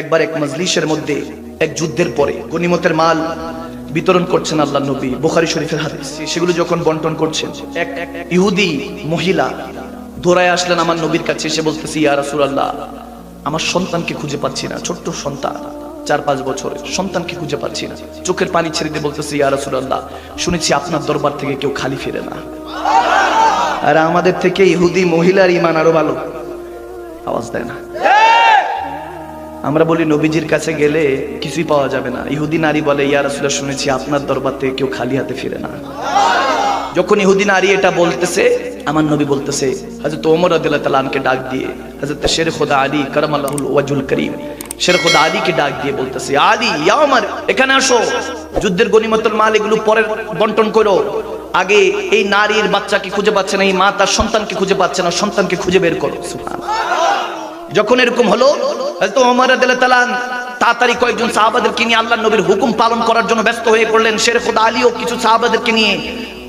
একবার এক মজলিসের মধ্যে, এক যুদ্ধের পরে গনিমতের মাল বিতরণ করছেন আল্লাহ নবী বুখারী শরীফের হাদিস। সেগুলো যখন বন্টন করছেন, এক ইহুদি মহিলা দৌড়ায় আসলেন আমার নবীর কাছে এসে বলতেছি, ইয়া রাসূলুল্লাহ, আমার সন্তানকে খুঁজে পাচ্ছি না, ছোট্ট সন্তান, চার পাঁচ বছরের সন্তানকে খুঁজে পাচ্ছি না। চোখের পানি ছেড়ে দিয়ে বলতেছি, ইয়া রাসূলুল্লাহ, শুনেছি আপনার দরবার থেকে কেউ খালি ফিরে না। আর আমাদের থেকে ইহুদি মহিলার ইমান আরও ভালো। আওয়াজ দেয় না। আমরা বলি, নবীজির কাছে গেলে কিছুই পাওয়া যাবে না। ইহুদি নারী বলে, ইয়া রাসূলুল্লাহ, শুনেছি আপনার দরবার থেকে কেউ খালি হাতে ফিরে না। যখন ইহুদি নারী এটা বলতেছে, আমার নবী বলতেছে, হযরত ওমর রাদিয়াল্লাহু তাআলা আনকে ডাক দিয়ে, হযরত শের খোদা আলী কারামাল্লাহুল ওয়াজুল করিম শের খোদা আলীকে ডাক দিয়ে বলতেছে, আলী, ইয়া ওমর, এখানে আসো। যুদ্ধের গনিমতুল মাল এগুলো পরে বন্টন করো। আগে এই নারীর বাচ্চাকে খুঁজে পাচ্ছে না, এই মা তার সন্তানকে খুঁজে পাচ্ছে না, সন্তানকে খুঁজে বের করো। সুবহানাল্লাহ। যখন এরকম হলো তাড়াতাড়ি কয়েকজন সাহাবাদেরকে নিয়ে আল্লাহ নবীর হুকুম পালন করার জন্য ব্যস্ত হয়ে পড়লেন। শের খোদা আলীও কিছু সাহাবাদেরকে নিয়ে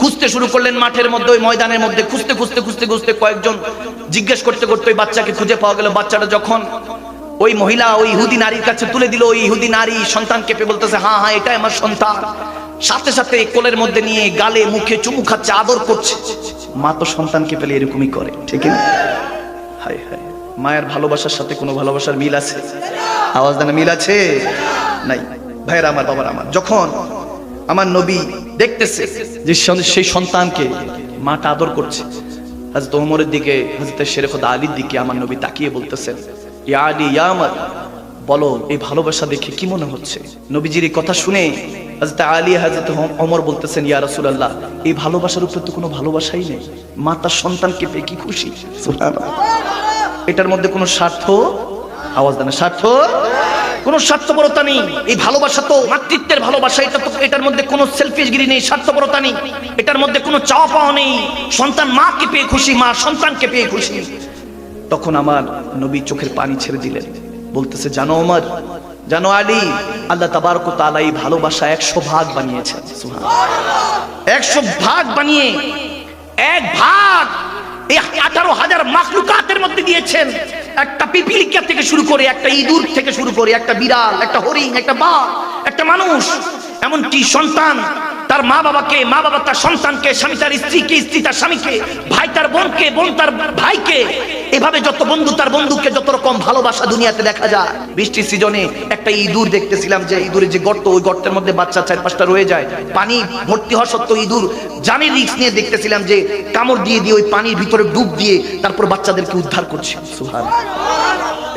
খুঁজতে শুরু করলেন মাঠের মধ্যে, ওই ময়দানের মধ্যে। খুঁজতে খুঁজতে খুঁজতে খুঁজতে কয়েকজন জিজ্ঞেস করতে করতে ওই বাচ্চাকে খুঁজে পাওয়া গেল। বাচ্চাটা যখন ওই মহিলা, ওই ইহুদি নারীর কাছে তুলে দিল, ওই ইহুদি নারী সন্তান পেয়ে বলতেছে হ্যাঁ হ্যাঁ এটাই আমার সন্তান। সাথে সাথে কোলের মধ্যে নিয়ে গালে, মুখে চুমু খাচ্ছে, আদর করছে। মা তো সন্তানকে পেলে এরকমই করে, ঠিক না? হায় হায়। মায়ের ভালোবাসার সাথে কোনো ভালোবাসার মিল আছে? আওয়াজ দেনা, মিল আছে? নাই। ভাইয়ের, আমার বাবার, আমার। যখন আমার নবী দেখতেছে যে সেই সন্তানকে মাটা আদর করছে হাজরত ওমরের দিকে হাজরত শেরে খোদা আলীর দিকে আমার নবী তাকিয়ে বলতেছেন, ইয়া আলী, ইয়া আমার, বলো, এই ভালোবাসা দেখে কি মনে হচ্ছে? নবীজির এই কথা শুনে হাজরত আলী হাজরত ওমর বলতেছেন, ইয়া রাসূলুল্লাহ, এই ভালোবাসার উপর তো কোনো ভালোবাসাই নেই। মা তার সন্তানকে পেয়ে কি খুশি? সুবহানাল্লাহ। এটার মধ্যে কোনো স্বার্থ? আওয়াজ দেন স্বার্থ? কোনো স্বার্থপরতা নেই। এই ভালোবাসা তো মাতৃত্বের ভালোবাসা, এটা তো এটার মধ্যে কোনো সেলফিশগিরি নেই, স্বার্থপরতা নেই। এটার মধ্যে কোনো চাওয়া পাওয়া নেই। সন্তান মাকে পেয়ে খুশি, মা সন্তানকে পেয়ে খুশি। তখন আমার নবী চোখের পানি ছেড়ে দিলেন। বলতেছে, জানো আমার জানো আলী, আল্লাহ তাবারক তাআলা এই ভালোবাসা একশো ভাগ বানিয়েছে। একশো ভাগ বানিয়ে, এক ভাগ আঠারো হাজার মধ্যে দিয়েছেন। একটা থেকে শুরু করে, একটা ইঁদুর থেকে শুরু করে, একটা বিড়াল, একটা হরিণ, একটা বাঘ, একটা মানুষ। এমনকি সন্তান, তার মা বাবাকে, মা বাবা তার সন্তানকে, স্বামী তার স্ত্রীকে, স্ত্রী তার স্বামীকে, ভাই তার বোনকে, বোন তার ভাইকে, এভাবে যত বন্ধু তার বন্ধুকে যত রকম ভালোবাসা দুনিয়াতে দেখা যায় বৃষ্টির সিজনে একটা ইঁদুর দেখতেছিলাম যে ইঁদুরের যে গর্ত, ওই গর্তের মধ্যে বাচ্চা চার পাঁচটা রয়ে যায়, পানি ভর্তি হওয়া সত্ত্বেও ইঁদুর জানি রিক্স নিয়ে দেখতেছিলাম যে কামড় দিয়ে দিয়ে ওই পানির ভিতরে ডুব দিয়ে তারপর বাচ্চাদেরকে উদ্ধার করছে। সুহান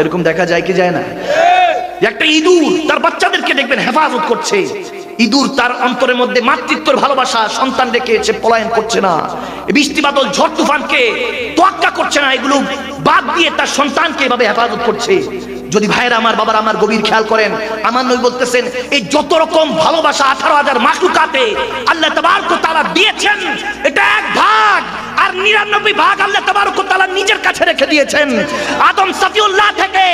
এরকম দেখা যায় কি যায় না? একটা ইঁদুর তার বাচ্চাদেরকে দেখবেন হেফাজত করছে। ইঁদুর তার অন্তরের মধ্যে মাতৃত্বর ভালোবাসা সন্তান রেখে সে পলায়ন করছে না। বৃষ্টি বাদল, ঝড় তুফানকে তোয়াক্কা করছে না, এগুলো বাদ দিয়ে তার সন্তানকে এভাবে হেফাজত করছে। যদি ভাইয়েরা আমার, বাবার আমার গভীর খেয়াল করেন, আমার নই বলতেছেন, এই যত রকম ভালোবাসা আঠারো হাজার মাকলুকাতে আল্লাহ তাবারক তারা দিয়েছেন, এটা এক ভাগ। আর নিরানব্বই ভাগ আল্লাহ তাবারক তাআলা নিজের কাছে রেখে দিয়েছেন। আদম সাফিউল্লাহ থেকে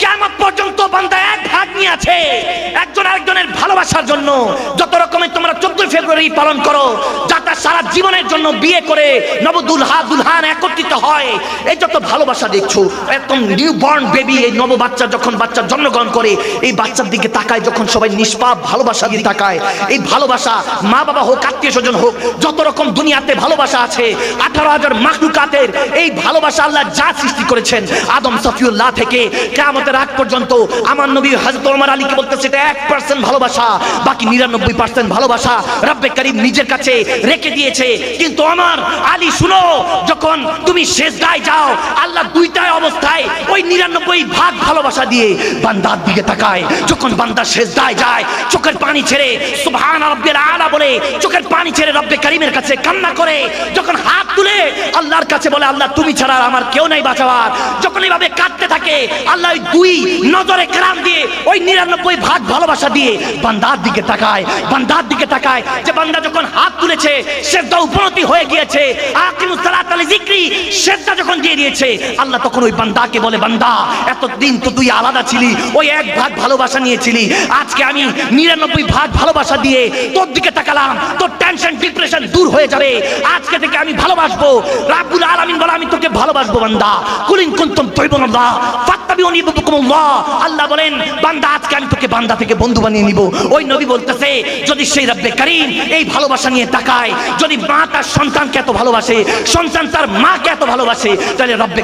কিয়ামত পর্যন্ত বান্দা এক ভাগ নিয়ে আছে। ভালোবাসার জন্য যত রকমের তোমরা চোদ্দই ফেব্রুয়ারি পালন করো যাতে সারা জীবনের জন্য বিয়ে করে নবদুলহা দুলহান একত্রিত হয়। এই যত ভালোবাসা দেখছ, একদম নিউ বর্ন বেবি এই নব বাচ্চা যখন বাচ্চা জন্মগ্রহণ করে, এই বাচ্চার দিকে তাকায়, যখন সবাই নিষ্পাপ ভালোবাসা দিয়ে তাকায়, এই ভালোবাসা মা বাবা হোক, আত্মীয় স্বজন হোক, যত রকম দুনিয়াতে ভালোবাসা আছে, আঠারো হাজার মাকলুকাতের এই ভালোবাসা আল্লাহ যা সৃষ্টি করেছেন, আদম সফিউল্লাহ থেকে কেয়ামতের আগ পর্যন্ত আমার নবী হযরত ওমর আলীকে বলতেছে, এটা এক পার্সেন্ট ভালোবাসা, বাকি নিরানব্বই পার্সেন্ট ভালোবাসা, রব্বে করিম নিজের কাছে রেখে দিয়েছে। কিন্তু আমার আলী, শুনো, যখন তুমি শেষদায় যাও, আল্লাহ দুইটাই অবস্থায় ওই নিরানব্বই ভাগ ভালোবাসা দিয়ে বান্দার দিকে তাকায়। যখন বান্দা শেষদায় যায়, চোখের পানি ছেড়ে সুবহান রব্বিল আলা বলে, চোখের পানি ছেড়ে রব্বে করিমের কাছে কান্না করে, যখন হাত তুলে আল্লাহর কাছে বলে, আল্লাহ, তুমি ছাড়া আর আমার কেউ নাই বাঁচাবার। যখন এইভাবে কাঁদতে থাকে, আল্লাহ ওই দুই নজরে কারাম দিয়ে ওই নিরানব্বই ভাগ ভালোবাসা দিয়ে বান্দার দিকে তাকায়। বান্দার দিকে তাকায় যে বান্দা যখন হাত তুলেছে, সেজদা উপনতি হয়ে গিয়েছে। আকিমুস সালাত আলি জিক্রি সেজদা যখন দিয়ে দিয়েছে, আল্লাহ তখন ওই বান্দাকে বলে, বান্দা, এতদিন তো তুই আলাদা ছিলি, ওই এক ভাগ ভালোবাসা নিয়েছিলি। আজকে আমি নিরানব্বই ভাগ ভালোবাসা দিয়ে তোর দিকে তাকালাম, তোর টেনশন ডিপ্রেশন দূর হয়ে যাবে। আজকে থেকে আমি ভালোবাসবো। রাব্বুল আলামিন বলে ভালোবাসবো বান্দা। কুলিন কুনতুম আল্লাহ বলেন, বান্দা, আজকে আমি তোকে বান্দা থেকে বন্ধু বানিয়ে নিব। ওই নবী বলতেছে, যদি সেই রব্বে এই ভালোবাসা নিয়ে তাকায়, যদি মা তার সন্তানকে এত ভালোবাসে, সন্তান তার মাকে এত ভালোবাসে, তাহলে রব্বে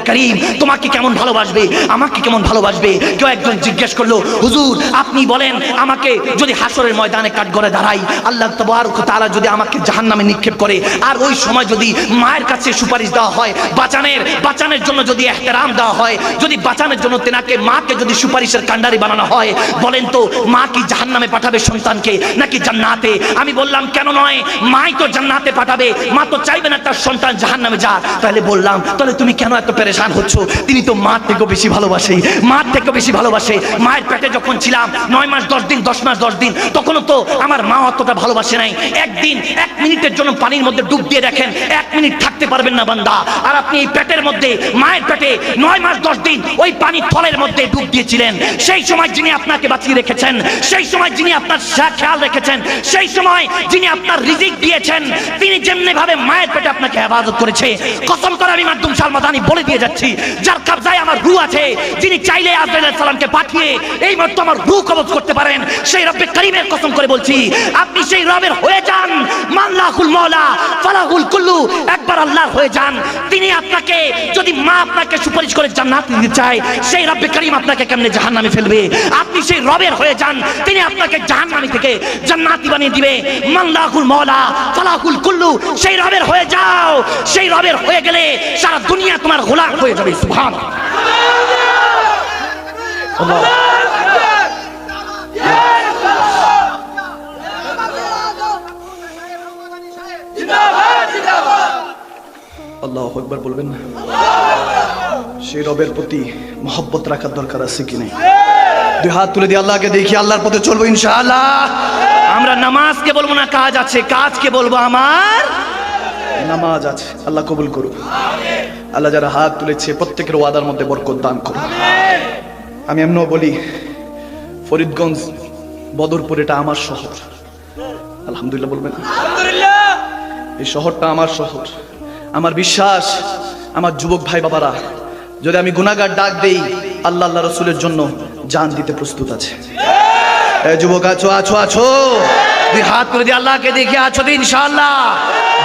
তোমাকে কেমন ভালোবাসবে, আমাকে কেমন ভালোবাসবে? কেউ একজন জিজ্ঞেস করল, হুজুর, আপনি বলেন, আমাকে যদি হাসরের ময়দানে কাঠগড়ে দাঁড়াই, আল্লাহ তবারক তাআলা যদি আমাকে জাহান্নামে নিক্ষেপ করে, আর ওই সময় যদি মায়ের কাছে সুপারিশ দেওয়া হয়, বাঁচানের বাঁচানের জন্য যদি এহতেরাম দেওয়া হয়, যদি বাঁচানোর জন্য তেনাকে, মাকে যদি সুপারিশের কান্ডারি বানানো হয়, বলেন তো, মা কি জাহান্নামে পাঠাবে সন্তানকে নাকি জান্নাতে? আমি বললাম, কেন নয়, মাই তো জান্নাতে পাঠাবে, মা তো চাইবে না তার সন্তান জাহান্নামে যা তাহলে বললাম, তাহলে তুমি কেন এত পেরেশান হচ্ছ? তিনি তো মার থেকেও বেশি ভালোবাসে, মার থেকেও বেশি ভালোবাসে। মায়ের পেটে যখন ছিলাম, নয় মাস, দশ দিন, দশ মাস, দশ দিন, তখনও তো আমার মা অতটা ভালোবাসে নাই। একদিন, এক মিনিটের জন্য পানির মধ্যে ডুব দিয়ে দেখেন, এক মিনিট থাকতে পারবেন না বান্দা। আর আপনি এই পেটের মধ্যে, মায়ের পেটে নয় মাস, দশ দিন ওই পানির থলের মধ্যে ডুব দিয়েছিলেন সেই সময় যিনি আপনাকে বাঁচিয়ে রেখেছেন, সেই সময় যিনি আপনার খেয়াল রেখেছেন, সেই সময় যিনি আপনার রিজিক দিয়েছেন, তিনি যেমনি ভাবে মায়ের পেটে আপনাকে হেফাজত করেছে, কসম করে আমি মাধ্যম সালমাদানি বলে দিয়ে যাচ্ছি, যার কবজায় আমার রু আছে, যিনি চাইলে আজরাইল সালামকে পাঠিয়ে এই মাত্র আমার রু কবজ করতে পারেন, সেই রব্বে করিমের কসম করে বলছি, আপনি সেই রবের হয়ে যান, মাল্লাহুল মওলা, ফালাহুল কুল্লু, একবার আল্লাহর হয়ে যান, তিনি আপনাকে যদি মা আপনাকে সুপারিশ করে জান্নাত দিতে চায়, সেই রব্বে করিম আপনাকে কেমনে জাহান্নামে ফেলবে? আপনি সেই রবের হয়ে যান, তিনি আপনাকে জাহান্নামি থেকে জান্নাতি বানিয়ে দিবে। মাল্লাহুল মওলা, ফালাহুল কুল্লু, সেই রবের হয়ে যাও। সেই রবের হয়ে গেলে সারা দুনিয়া তোমার গোলাম হয়ে যাবে আল্লাহ। একবার বলবেন? না সেই রবের প্রতি মহব্বত রাখার দরকার আছে কি নেই? দুই হাত তুলে দিয়ে আল্লাহকে দেখি আল্লাহর পথে চলবো ইনশাআল্লাহ। আমরা নামাজকে বলব না কাজ আছে কাজকে বলব আমার নামাজ আছে আল্লাহ কবুল করুক। আল্লাহ যারা হাত তুলেছে প্রত্যেকের ওয়াদার মধ্যে বরকত দান করুন আমি এমনও বলি ফরিদগঞ্জ বদরপুর এটা আমার শহর। আলহামদুলিল্লাহ বলবেন এই শহরটা আমার শহর। আমার বিশ্বাস, আমার যুবক ভাই বাবারা, যদি আমি গুণাগার ডাক দেই, আল্লাহ আল্লাহ রসুলের জন্য জান দিতে প্রস্তুত আছে। যুবক, আছো আছো আছো। দুই হাত করে দিয়ে আল্লাহকে দেখে আছো দিন ইনশাআল্লাহ।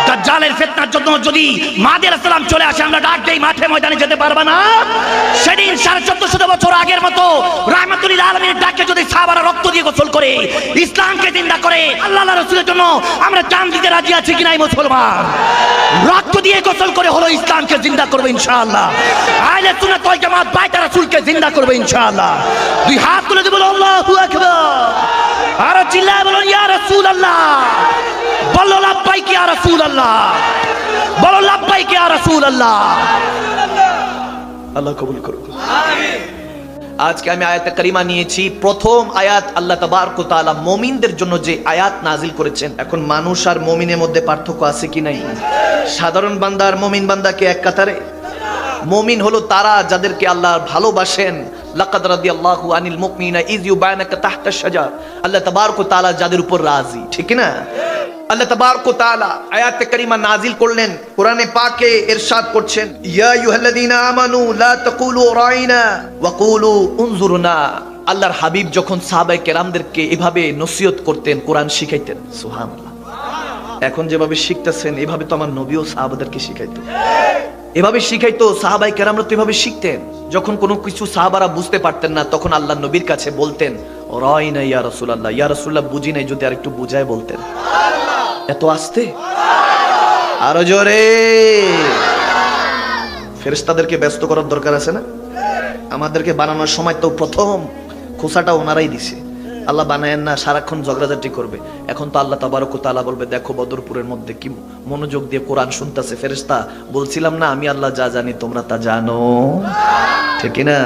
দাজ্জালের ফিতনার জন্য যদি মাদের সালাম চলে আসে, আমরা ডাক দেই, মাঠে ময়দানে যেতে পারবা না। সেদিন সাড়ে চোদ্দশো আগের মতো রাহমাতুল আলমীর ডাকে যদি সাহাবারা রক্ত দিয়ে গোসল করে ইসলামকে জিন্দা করে আল্লাহ রসুলের জন্য আমরা জান দিতে রাজি আছি কি নাই মুসলমান? রক্ত দিয়ে গোসল করে হলো ইসলামকে জিন্দা করবে ইনশাআল্লাহ। আইলে সুন্নাত ওয়াল জামাত বাইতা রাসূলকে জিন্দা করবে ইনশাআল্লাহ। দুই হাত তুলে দিয়ে বলো আল্লাহু আকবার। আর চিল্লায় বলুন ইয়া রাসূলুল্লাহ। বলো লাব্বাইক ইয়া রাসূলুল্লাহ। বলো লাব্বাইক ইয়া রাসূলুল্লাহ। আল্লাহ কবুল করুক। আজকে আমি আয়াতে কারিমা নিয়েছি। প্রথম আয়াত আল্লাহ তাবারক তাআলা মুমিনদের জন্য যে আয়াত নাজিল করেছেন। এখন মানুষ আর মুমিনের মধ্যে পার্থক্য আছে কি নাই? সাধারণ বান্দা আর মুমিন বান্দাকে এক কাতারে? মুমিন হলো তারা যাদেরকে আল্লাহ ভালোবাসেন। লাকাদ রাদিয়াল্লাহু আনিল মুমিনিনা ইয ইউবাইনাকা তাহতা শাজার। আল্লাহ তাবারক তাআলা যাদের উপর রাজি। ঠিক না? আল্লাহ তাবারক তাআলা আয়াতে কারিমা নাজিল করলেন, কোরআনে পাকে ইরশাদ করছেন। ইয়া আইয়ুহাল্লাযীনা আমানু লা তাকুলু রাইনা ওয়া কুলু উনজুরনা। আল্লাহর হাবিব যখন সাহাবায়ে কেরামদেরকে এভাবে নসিহত করতেন, কোরআন শিখাইতেন। সুবহানাল্লাহ। এখন যেভাবে শিখতেছেন, এভাবে তো আমার নবীও সাহাবাদেরকে শিখাইতো। এভাবে শিখাইতো সাহাবাই কেরামরা তো এভাবে শিখতেন। যখন কোনো কিছু সাহাবারা বুঝতে পারতেন না, তখন আল্লাহ নবীর কাছে বলতেন রয় না ইয়া রসুল্লাহ ইয়া রসুল্লাহ বুঝি নাই, যদি আর একটু বুঝায় বলতেন। এত আসতে? আরও জোরে। ফেরেশতাদেরকে ব্যস্ত করার দরকার আছে না? আমাদেরকে বানানোর সময় তো প্রথম খোসাটা ওনারাই দিছে। আল্লাহ বানায়েন না, সারাক্ষণ ঝগড়াঝাটি করবে। এখন তো আল্লাহ তাবারক তাআলা বলবে, দেখো বদরপুরের মধ্যে কি মনোযোগ দিয়ে কোরআন শুনতেছে ফেরেশতা। বলছিলাম না, আমি আল্লাহ যা জানি তোমরা তা জানো। ঠিক না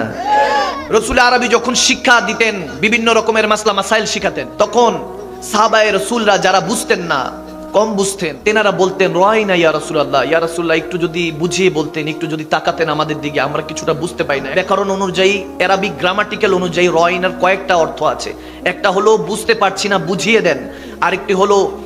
রসুল আরবি যখন শিক্ষা দিতেন, বিভিন্ন রকমের মাসলা মাসাইল শিখাতেন, তখন সাহাবায়ে রসুলরা যারা বুঝতেন না কম বুঝতেন। তেনারা বলতেন, রয় না, ইয়া রাসূলুল্লাহ। ইয়া রাসূলুল্লাহ, একটু যদি বুঝিয়ে বলতেন, একটু যদি তাকাতেন আমাদের দিকে, আমরা কিছুটা বুঝতে পাই না। ব্যাকরণ অনুযায়ী অ্যারাবিক গ্রামাটিক্যাল অনুযায়ী রয়নার কয়েকটা অর্থ আছে। একটা হলো, বুঝতে পারছি না, বুঝিয়ে দেন। আরেকটি হলো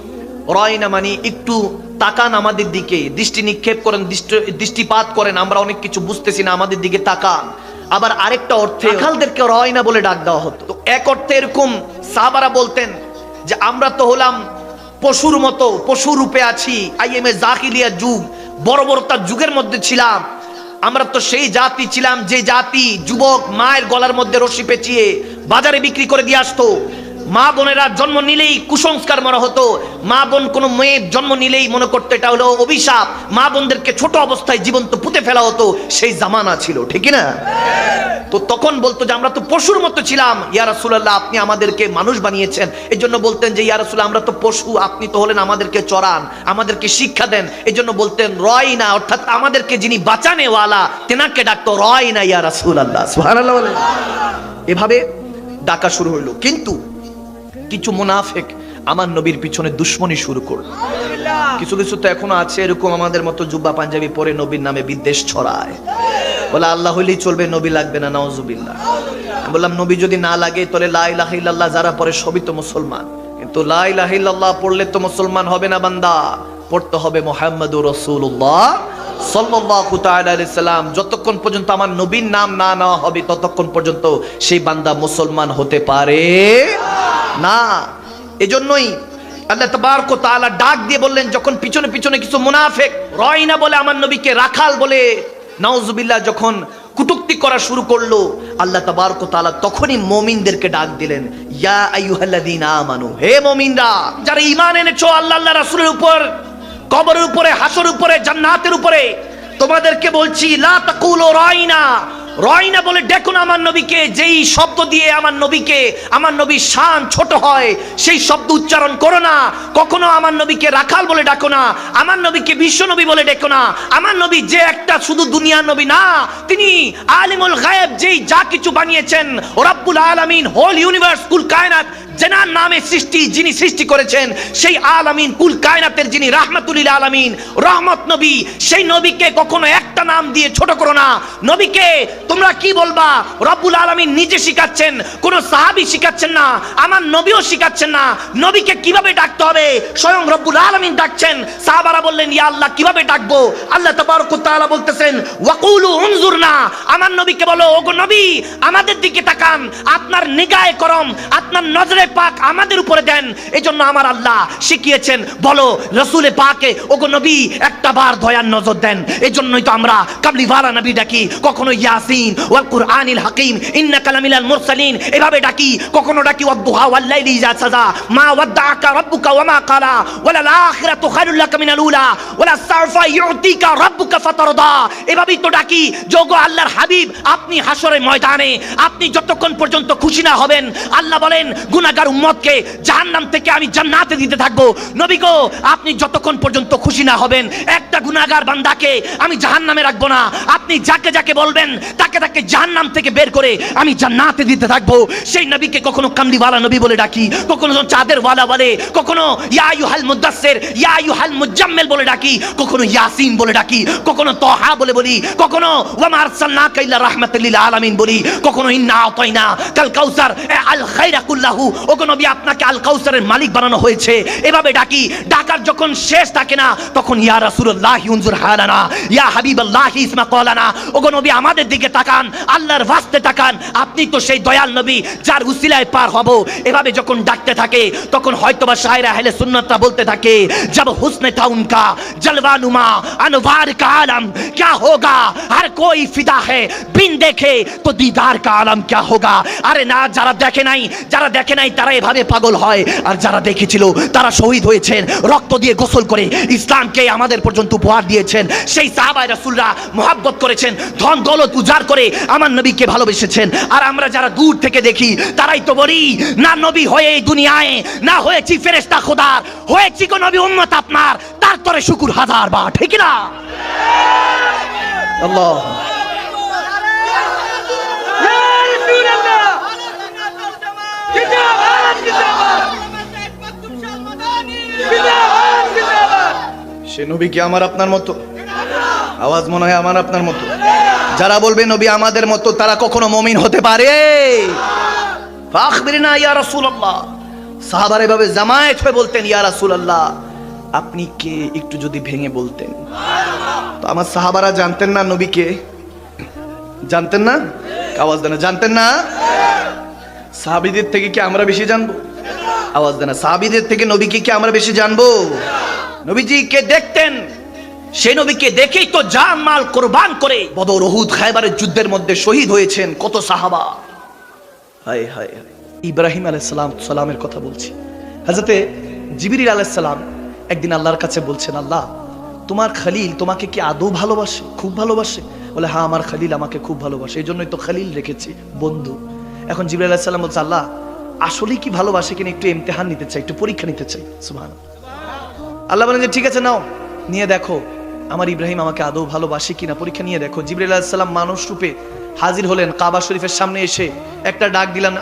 রয়না মানে একটু তাকান আমাদের দিকে। দৃষ্টি নিক্ষেপ করেন, দৃষ্টি- দৃষ্টিপাত করেন, আমরা অনেক কিছু বুঝতেছি না, আমাদের দিকে তাকান। আবার আরেকটা অর্থে রাখালদেরকে রয়না বলে ডাক দেওয়া হতো। এক অর্থে এরকম সাহাবারা বলতেন যে, আমরা তো হলাম পশুর মতো, পশু রূপে আছি আই এম এ জাহিলিয়া যুগ, বড় বড় তার যুগের মধ্যে ছিলাম। আমরা তো সেই জাতি ছিলাম যে জাতি যুবক মায়ের গলার মধ্যে রশি পেঁচিয়ে বাজারে বিক্রি করে দিয়ে আসতো। মা বোনেরা জন্ম নিলেই কুসংস্কার মনে হতো। মা বোন কোনো মেয়ের জন্ম নিলেই মনে করতো এটা হলো অভিশাপ। মা বোনদেরকে ছোট অবস্থায় জীবন্ত পুঁতে ফেলা হতো, সেই জামানা ছিল ঠিক না? তো তখন বলতো যে আমরা তো পশুর মতো ছিলাম। ইয়া রাসূলুল্লাহ, আপনি আমাদেরকে মানুষ বানিয়েছেন। এই জন্য বলতেন যে, ইয়া রাসূল আমরা তো পশু, আপনি তো হলেন আমাদেরকে চড়ান, আমাদেরকে শিক্ষা দেন। এই জন্য বলতেন, রয় না। অর্থাৎ আমাদেরকে যিনি বাঁচানেওয়ালা, তেনাকে ডাকতো, রয় না ইয়া রাসূলুল্লাহ। সুবহানাল্লাহ এভাবে ডাকা শুরু হইল। কিন্তু কিছু মুনাফেক আমার নবীর পিছনে দুশ্মনী শুরু করল। কিছু কিছু তো এখনও আছে এরকম আমাদের মতো জুব্বা পাঞ্জাবি পরে নবীর নামে বিদ্বেষ ছড়ায়। বলে আল্লাহ হইলেই চলবে নবী লাগবে না নওয়াজুবিল্লাহ বললাম নবী যদি না লাগে তাহলে লা ইলাহা ইল্লাল্লাহ যারা পরে সবই তো মুসলমান। কিন্তু লা ইলাহা ইল্লাল্লাহ পড়লে তো মুসলমান হবে না বান্দা। পড়তে হবে মোহাম্মদুর রাসূলুল্লাহ। আলাইহি সাল্লাম, যতক্ষণ পর্যন্ত আমার নবীর নাম না নেওয়া হবে, ততক্ষণ পর্যন্ত সেই বান্দা মুসলমান হতে পারে না। এজন্যই আল্লাহ তাবারক ওয়া ডাক দিয়ে বললেন, যখন পিছনে পিছনে কিছু মুনাফিক রয়না বলে আমার নবীকে রাখাল বলে, নাউজুবিল্লাহ যখন কুটুক্তি করা শুরু করল, আল্লাহ তাবারক তাআলা তখনই মমিনদেরকে ডাক দিলেন, ইয়া আইয়ুহাল্লাযীনা আমানু হে মুমিনরা, যারা ইমান এনেছো আল্লাহ আল্লাহ রাসূলের উপর কবরের উপরে হাসর উপরে জান্নাতের উপরে। তোমাদেরকে বলছি লা রাইনা। রয়না বলে ডেকো না আমার নবীকে, যেই শব্দ দিয়ে আমার নবীকে, আমার নবীর শান ছোট হয়, সেই শব্দ উচ্চারণ করো না। কখনো আমার নবীকে রাখাল বলে ডাকো না, আমার নবীকে বিশ্ব নবী বলে ডেকো না। আমার নবী যে একটা শুধু দুনিয়ার নবী না, তিনি আলিমুল গায়েব, যেই যা কিছু বানিয়েছেন, রাব্বুল আলামিন হোল ইউনিভার্স, কুল কায়নাত জেনার নামে সৃষ্টি, যিনি সৃষ্টি করেছেন, সেই আলামিন কুল কায়নাতের যিনি রাহমাতুলিল আলামিন, রহমত নবী, সেই নবীকে কখনো একটা নাম দিয়ে ছোট করো না। নবীকে তোমরা কি বলবা? রব্বুল আলামিন নিজে শিখাচ্ছেন, কোন সাহাবী শিখাচ্ছেন না, আমার নবীও শিখাচ্ছেন না। নবীকে কীভাবে ডাকতে হবে? স্বয়ং রব্বুল আলামিন ডাকছেন। সাহাবারা বললেন, ইয়া আল্লাহ, কীভাবে ডাকবো? আল্লাহ তাবারক ওয়া তাআলা বলতেছেন, ওয়াকুলু উনজুরনা। আমার নবীকে বলো, ওগো নবী, আমাদের দিকে তাকান। আপনার নিগায় করম, আপনার নজরে পাক আমাদের উপরে দেন। এজন্য আমার আল্লাহ শিখিয়েছেন, বলো, রসুলে পাকে, ওগো নবী, একটা বার দয়ার নজর দেন। এজন্যই তো আমরা কাবলিওয়ালা নবী ডাকি, কখনো ইয়াসিন ওয়াল কুরআনিল হাকিম, ইন্নাকা লামিনাল মুরসালিন, এভাবে ডাকি, কখনো ডাকি, ওয়াদ্দুহা ওয়াল লাইলি ইযা সাজা, মা ওয়াদ্দাআকা রাব্বুকা ওয়া মা ক্বালা ওয়ালাল আখিরাতু খায়রুল লাকা মিনাল উলা, ওয়ালা সারফা ইউতিকা রাব্বুকা ফাতারদা, এভাবেই তো ডাকি যোগো আল্লাহর হাবিব, আপনি হাসরের ময়দানে, আপনি যতক্ষণ পর্যন্ত খুশি না হবেন, আল্লাহ বলেন, গুনাহগার উম্মতকে জাহান্নাম থেকে আমি জান্নাতে দিতে থাকব। নবী গো, আপনি যতক্ষণ পর্যন্ত খুশি না হবেন, একটা গুনাহগার বান্দাকে আমি জাহান্নামে রাখব না। আপনি যাকে যাকে বলবেন, তাকে তাকে জাহান্নাম থেকে বের করে আমি জান্নাতে দিতে থাকব। সেই নবীকে কখনো কামলিওয়ালা নবী বলে ডাকি, কখনো চাঁদের ওয়ালা বলে, কখনো ইয়া ইউহাল মুদাসসির, ইয়া ইউহাল মুজাম্মিল বলে ডাকি, কখনো ইয়াসিন বলে ডাকি, কখনো তহা বলে বলি, কখনো ওয়ামা আরসালনাকা ইল্লা রাহমাতাল লিল আলামিন বলি, কখনো ইন্না আতাইনা, কাল কাউসার আল খায়রা কুল্লাহু, ওগো নবী আপনাকে আল কাউসারের মালিক বানানো হয়েছে। এভাবে ডাকি, ডাকার যখন শেষ থাকে না, তখন ইয়া রাসূলুল্লাহ উনজুর হালানা, ইয়া হাবিবাল্লাহ ইসমা কলানা ওগো নবী আমাদের দিকে তাকান আল্লাহর ওয়াস্তে তাকান আপনি তো সেই দয়াল নবী যার উসিলায় পার হব এভাবে যখন ডাকতে থাকে তখন হয়তোবা শায়রা আহলে সুন্নাতরা বলতে থাকে जब हुस्न था उनका जलवा नुमा अनवार का आलम क्या होगा हर कोई फिदा है बिन देखे तो दीदार का आलम क्या होगा আরে না যারা দেখে নাই যারা দেখে নাই তারা এভাবে পাগল হয় আর যারা দেখেছিল তারা শহীদ হয়েছেন রক্ত দিয়ে গোসল করে ইসলামকে আমাদের পর্যন্ত উপহার দিয়েছেন সেই সাহাবাই রাসূলরা মহাব্বত করেছেন, ধন দৌলত উজাড় করে আমার নবীকে ভালোবেসেছেন। আর আমরা যারা দূর থেকে দেখি, তারাই তো বলি, না নবী হয়ে এই দুনিয়ায়, না হয়েছি ফেরেশতা খোদার হয়েছি কোন নবী উম্মত আপনার তার তরে শুকুর হাজার বার, ঠিক না? সে নবী কি আমার আপনার মতো? আওয়াজ মনে হয় আমার আপনার মতো। যারা বলবে নবী আমাদের মতো, তারা কখনো মমিন হতে পারে। ফাখবিরনা ইয়া রাসূলুল্লাহ। সাহাবারা এভাবে জামায়াত হয়ে বলতেন, ইয়া রাসূলুল্লাহ, আপনি কে? একটু যদি ভেঙে বলতেন। তো আমার সাহাবারা জানতেন না নবীকে। জানতেন না? আওয়াজ দেন জানতেন না? সাহাবিদের থেকে কি আমরা বেশি জানব? আওয়াজ দেন সাহাবিদের থেকে নবীকে কি আমরা বেশি জানব? নবীজিকে দেখতেন? সেই নবীকে দেখেই তো জান মাল কোরবান করে। বদর ওহুদ খায়বারের যুদ্ধের মধ্যে শহীদ হয়েছেন কত সাহাবা। হায় হায়। ইব্রাহিম আলাইসালাম সালামের কথা বলছি। হাজরতে জিবির আলাইসালাম একদিন আল্লাহর কাছে বলছেন, আল্লাহ, তোমার খালিল তোমাকে কি আদৌ ভালোবাসে? খুব ভালোবাসে? বলে হ্যাঁ আমার খালিল আমাকে খুব ভালোবাসে। এই জন্যই তো খালিল রেখেছি, বন্ধু। এখন জিবির আলাইসাল্লাম বলছে, আল্লাহ, আসলেই কি ভালোবাসে কিনা একটু ইমতেহান নিতে চাই, একটু পরীক্ষা নিতে চাই। সুবহান আল্লাহ বলেন যে, ঠিক আছে, নাও, নিয়ে দেখো। আমার ইব্রাহিম আমাকে আদৌ ভালোবাসে কিনা পরীক্ষা নিয়ে দেখো। জিবরাইল আলাইহিস সালাম মানুষ রূপে হাজির হলেন কাবা শরীফের সামনে এসে একটা ডাক দিলেন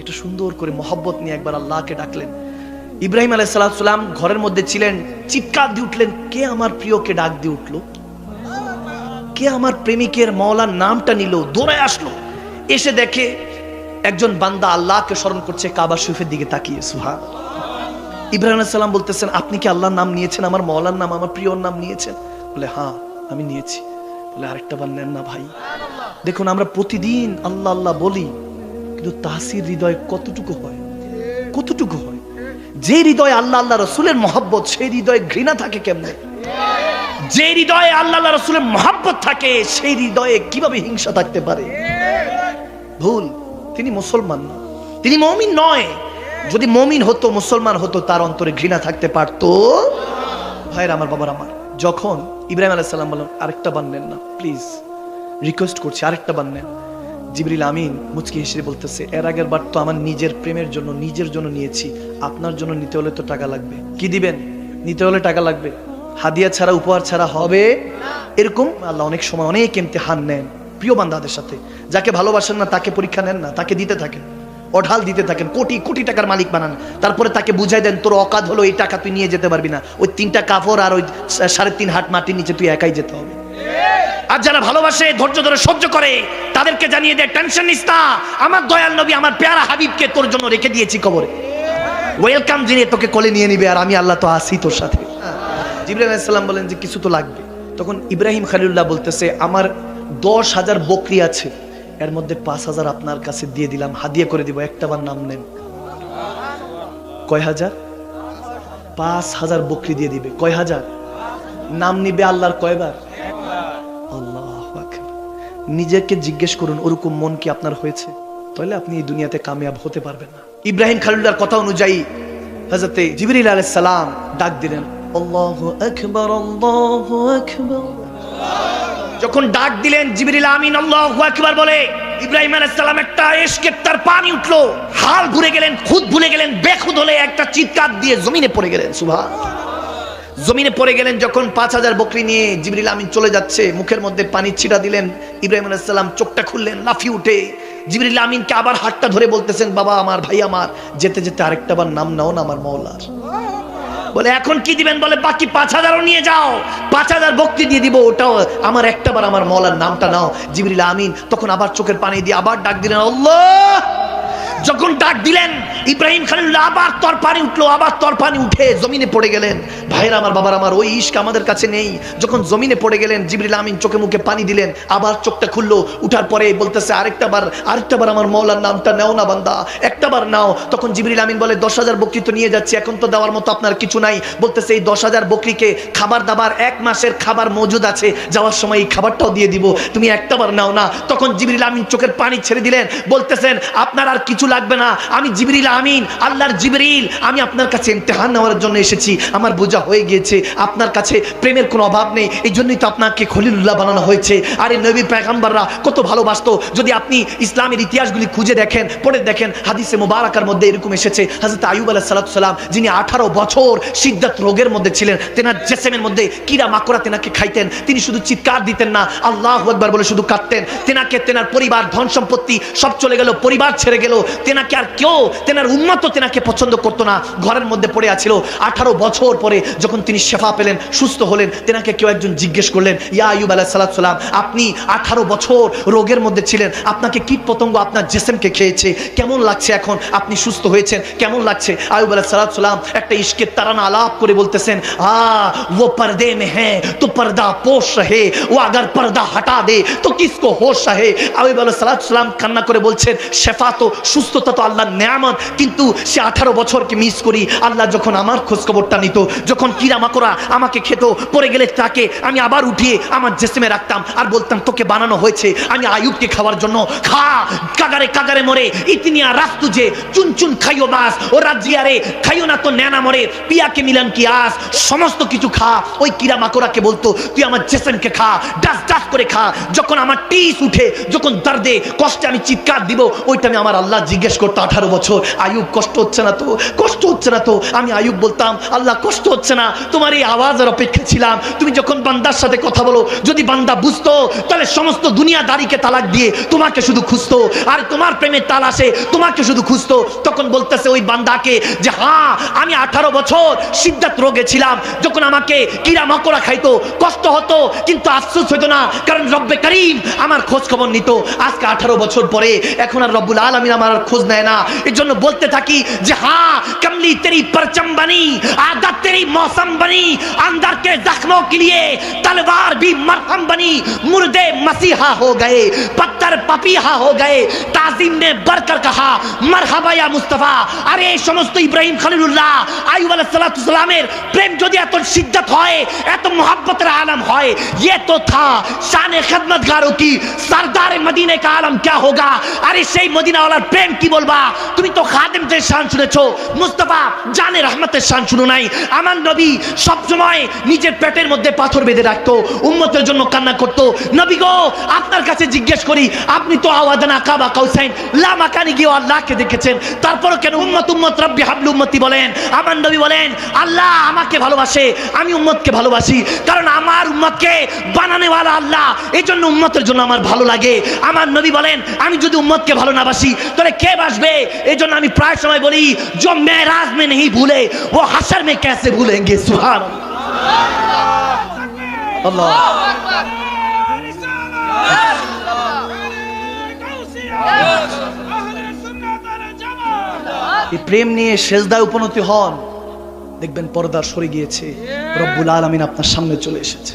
একটু সুন্দর করে মহব্বত নিয়ে একবার আল্লাহকে ডাকলেন। ইব্রাহিম আলাইহিস সালাম ঘরের মধ্যে ছিলেন, চিৎকার দিয়ে উঠলেন, কে আমার প্রিয়কে ডাক দিয়ে উঠল? কে আমার প্রেমিকের মওলার নামটা নিল? দৌড়ে আসলো। এসে দেখে একজন বান্দা আল্লাহকে স্মরণ করছে, কাবা শরীফের দিকে তাকিয়ে সুহা ইব্রাহিম সালাম বলতেছেন, আপনি কি আল্লাহর নাম নিয়েছেন? আমার মওলার নাম, আমার প্রিয়র নাম নিয়েছেন? বলে হ্যাঁ আমি নিয়েছি। বলে, আরেকটা বার নেন না ভাই। দেখুন, আমরা প্রতিদিন আল্লাহ আল্লাহ বলি, কিন্তু তাসির হৃদয় কতটুকু হয়? কতটুকু হয়? যে হৃদয়ে আল্লাহ আল্লাহ রসুলের মহব্বত, সেই হৃদয়ে ঘৃণা থাকে কেমনে? যে হৃদয়ে আল্লাহ আল্লাহ রসুলের মহাব্বত থাকে, সেই হৃদয়ে কীভাবে হিংসা থাকতে পারে? ভুল, তিনি মুসলমান না। তিনি মমিন নয়। যদি মমিন হতো, মুসলমান হতো, তার অন্তরে ঘৃণা থাকতে পারতো। ভাইয়ের, আমার বাবার আমার, যখন ইব্রাহিম আলাইহিস সালাম বললেন আরেকটা বান নেন না প্লিজ রিকোয়েস্ট করছি, আরেকটা বান নেন। জিবরিল আমিন মুচকি হেসে বলতেছে, এর আগের বার তো আমার নিজের প্রেমের জন্য, নিজের জন্য নিয়েছি। আপনার জন্য নিতে হলে তো টাকা লাগবে। কি দিবেন? নিতে হলে টাকা লাগবে। হাদিয়া ছাড়া, উপহার ছাড়া হবে? এরকম আল্লাহ অনেক সময় অনেক ইমতিহান নেন, প্রিয় বান্দাদের সাথে। যাকে ভালোবাসেন না, তাকে পরীক্ষা নেন না, তাকে দিতে থাকেন। অঢাল দিতে থাকেন, কোটি কোটি টাকার মালিক বানান। তারপরে তাকে বুঝাই দেন, তোর অকাদ হলো, এই টাকা তুই নিয়ে যেতে পারবি না। ওই তিনটা কাপড় আর ওই সাড়ে তিন হাট মাটির নিচে তুই একাই যেতে হবে। আর যারা ভালোবাসে, ধৈর্য ধরে সহ্য করে, তাদেরকে জানিয়ে দেয়, টেনশন নিস না, আমার দয়াল নবী আমার পেয়ারা হাবিবকে তোর জন্য রেখে দিয়েছি কবরে। ওয়েলকাম যিনি তোকে কোলে নিয়ে নিবে, আর আমি আল্লাহ তো আসি তোর সাথে। জিব্রাহিম আলাইসাল্লাম বলেন যে, কিছু তো লাগবে। তখন ইব্রাহিম খালিউল্লাহ বলতেছে, আমার দশ হাজার বকরি আছে। এর মধ্যে পাঁচ হাজার আপনার কাছে দিয়ে দিলাম। হাদিয়া করে দিব, একটা বার নাম নেন। কয় হাজার? পাঁচ হাজার বকরি দিয়ে দিবে। কয় হাজার? নাম নিবে আল্লাহর কয়বার? আল্লাহ নিজেকে জিজ্ঞেস করুন, ওরকম মন কি আপনার হয়েছে? তাহলে আপনি এই দুনিয়াতে কামিয়াব হতে পারবেন না। ইব্রাহিম খালিল্লার কথা অনুযায়ী হজরতে জিবরিল আলাইহিস সালাম ডাক দিলেন, আল্লাহু আকবার আল্লাহু আকবার। যখন ডাক দিলেন জিবরিল আমিন, আল্লাহু আকবার বলে, ইব্রাহিম আলাইহিস সালাম একটা এশকে তার পানি উঠল, হাল ভুলে গেলেন, খুদ ভুলে গেলেন, বেখুদ হলে একটা চিৎকার দিয়ে জমিনে পড়ে গেলেন, সুবহান। জমিনে পড়ে গেলেন যখন পাঁচ হাজার বকরি নিয়ে জিবরিল আমিন চলে যাচ্ছে, মুখের মধ্যে পানি ছিটা দিলেন, ইব্রাহিম আলাইসাল্লাম চোখটা খুললেন, লাফিয়ে উঠে, জিবরিল আমিনকে আবার হাতটা ধরে বলতেছেন, বাবা আমার ভাই আমার, যেতে যেতে আরেকটা বার নাম নাও না আমার মৌলার বলে, এখন কি দিবেন? বলে, বাকি পাঁচ হাজারও নিয়ে যাও। পাঁচ হাজার বক্তি দিয়ে দিব, ওটাও আমার একটা বার আমার মলার নামটা নাও। জিবরিল আমিন তখন আবার চোখের পানি দিয়ে আবার ডাক দিলেন, আল্লাহ! যখন ডাক দিলেন, ইব্রাহিম খালিল্লাহ আবার তর পানি উঠল, আবার তর পানি উঠে জমিনে পড়ে গেলেন। ভাইরা আমার, বাবার আমার, ওই ইস্ক আমাদের কাছে নেই। যখন জমিনে পড়ে গেলেন, জিবরিল আমিন চোখে মুখে পানি দিলেন, আবার চোখটা খুললো, উঠার পরে বলতেছে, আরেকটা বার আরেকটা বার আমার মৌলার নামটা নেও না বান্দা, একটা বার নাও। তখন জিবরিল আমিন বলে, দশ হাজার বকরি তো নিয়ে যাচ্ছে, এখন তো দেওয়ার মতো আপনার কিছু নাই। বলতেছে, এই দশ হাজার বকরিকে খাবার দাবার, এক মাসের খাবার মজুদ আছে, যাওয়ার সময় এই খাবারটাও দিয়ে দিব, তুমি একটা বার নাও না। তখন জিবরিল আমিন চোখের পানি ছেড়ে দিলেন, বলতেছেন, আপনার আর কিছু লাগবে না। আমি জিবরিল আমিন, আল্লাহর জিবরিল। আমি আপনার কাছে ইমতেহান নেওয়ার জন্য এসেছি। আমার বোঝা হয়ে গিয়েছে। আপনার কাছে প্রেমের কোনো অভাব নেই। এই জন্যই তো আপনাকে খলিলুল্লাহ বানানো হয়েছে। আর এই নবী পেগাম্বাররা কত ভালোবাসতো। যদি আপনি ইসলামের ইতিহাসগুলি খুঁজে দেখেন, পড়ে দেখেন, হাদিসে মোবারকার মধ্যে এরকম এসেছে। হাজরত আয়ুব আলাহ সালাম, যিনি আঠারো বছর সিদ্ধাত রোগের মধ্যে ছিলেন, তেনার জেসেমের মধ্যে কিরা মাকড়া তেনাকে খাইতেন। তিনি শুধু চিৎকার দিতেন না, আল্লাহ একবার বলে শুধু কাঁদতেন। তেনাকে, তেনার পরিবার ধন সম্পত্তি সব চলে গেল, পরিবার ছেড়ে গেল। তেনাকে আর কেউ, তেনার উন্মত তেনাকে পছন্দ করতো না। ঘরের মধ্যে পড়ে আছিল। আঠারো বছর পরে যখন তিনি শেফা পেলেন, সুস্থ হলেন, তেনাকে কেউ একজন জিজ্ঞেস করলেন, ইয়া আয়ুব আলাহ সাল্লাম আপনি আঠারো বছর রোগের মধ্যে ছিলেন, আপনাকে কীট পতঙ্গ আপনার জেসেমকে খেয়েছে? কেমন লাগছে এখন? আপনি সুস্থ হয়েছেন, কেমন লাগছে? আয়ুব আলাহ সাল্লাম একটা ইস্কের তারানা আলাপ করে বলতেছেন, আ, ও পর্দে মে হ্যাঁ তো পর্দা পোষ রহে, ও আগার পর্দা হটা দে, তো কিসকো হোশ রহে? আয়ুব আলাহ কান্না করে বলছেন, শেফা তো সুস্থ সুস্থতা তো আল্লাহর নেয়ামত, কিন্তু সে আঠারো বছরকে মিস করি। আল্লাহ যখন আমার খোঁজ খবরটা নিত, যখন কিরা মাকড়া আমাকে খেত, পড়ে গেলে তাকে আমি আবার উঠিয়ে আমার জেসেমে রাখতাম আর বলতাম, তোকে বানানো হয়েছে, আমি আয়ুবকে খাওয়ার জন্য। খা, কাগারে কাগারে মরে, ইতনিয়া রাস তুঝে চুন চুন খাইও বাস, ও রাজিয়ারে, খাইও না তো নেনা মরে, পিয়াকে মিলান কি আস, সমস্ত কিছু খা। ওই কিরা মাকড়াকে বলতো, তুই আমার জেসেমকে খা, ডাস ডাস করে খা। যখন আমার টিস উঠে, যখন দর্দে কষ্টে আমি চিৎকার দিব, ওইটা আমি আমার আল্লাহ জিজ্ঞেস করতো, আঠারো বছর, আয়ুব কষ্ট হচ্ছে না তো? কষ্ট হচ্ছে না তো? আমি আয়ুব বলতাম, আল্লাহ, কষ্ট হচ্ছে না। তোমার এই আওয়াজের অপেক্ষা ছিলাম। তুমি যখন বান্দার সাথে কথা বলো, যদি বান্দা বুঝতো, তাহলে সমস্ত দুনিয়াদারিকে তালাক দিয়ে তোমাকে শুধু খুঁজতো। আর তোমার প্রেমের তাল আসে, তোমাকে শুধু খুঁজতো। তখন বলতেছে ওই বান্দাকে যে হ্যাঁ আমি আঠারো বছর সিদ্ধাত রোগে ছিলাম। যখন আমাকে কিরা মকড়া খাইতো, কষ্ট হতো, কিন্তু আফসোস হতো না, কারণ রব্বে করিম আমার খোঁজ খবর নিত। আজকে আঠারো বছর পরে এখন আর রব্বুল আলমিন আমার খোঁজ নেয় না এর জন্য বলতে থাকি যে হ্যাঁ कमली तेरी परचम बनी आदत तेरी मौसम बनी अंदर के जख्मों के लिए तलवार भी मरहम बनी मुर्दे मसीहा हो गए पत्थर पपीहा हो गए ताजिम ने बढ़कर कहा मरहबा या मुस्तफा अरे এই সমস্ত ইব্রাহিম খলিলুল্লাহ আইয়ুব আলাইহিস সালাতু সালামের প্রেম যদি এত সিদ্ধাত হয় এত মোহাব্বতের আলম হয় ये तो था शान खदमतगारों की सरदार मदीने का आलम क्या होगा अरे সেই মদিনাওয়ালার প্রেম কি বলবা? তুমি তো খাদেমদের শান শুনেছো। মুস্তফা জানে রহমতের শান শুনো নাই। আমার নবী সবসময় নিজের পেটের মধ্যে পাথর বেঁধে রাখতো, উম্মতের জন্য কান্না করতো। নবী গো, আপনার কাছে জিজ্ঞেস করি, আপনি তো আওয়াদানা কাবা কাউসাইন লা মাকানি গিয়ে আল্লাহকে দেখেছেন। তারপরও কেন উম্মত উম্মত, রব্বি হাবলু উম্মতি বলেন? আমার নবী বলেন, আল্লাহ আমাকে ভালোবাসে, আমি উম্মতকে ভালোবাসি। কারণ আমার উম্মতকে বানানেওয়ালা আল্লাহ এই জন্য উম্মতের জন্য আমার ভালো লাগে। আমার নবী বলেন, আমি যদি উম্মতকে ভালো না বাসি, তাহলে কে বাসবে এই জন্য আমি প্রায় সময় বলি जो मेराज में नहीं भूले वो हशर में कैसे भूलेंगे सुहान আল্লাহ এই প্রেম নিয়ে শেষদায় উপনতি হন দেখবেন পর্দার সরে গিয়েছে রব্বুল আলমিন আপনার সামনে চলে এসেছে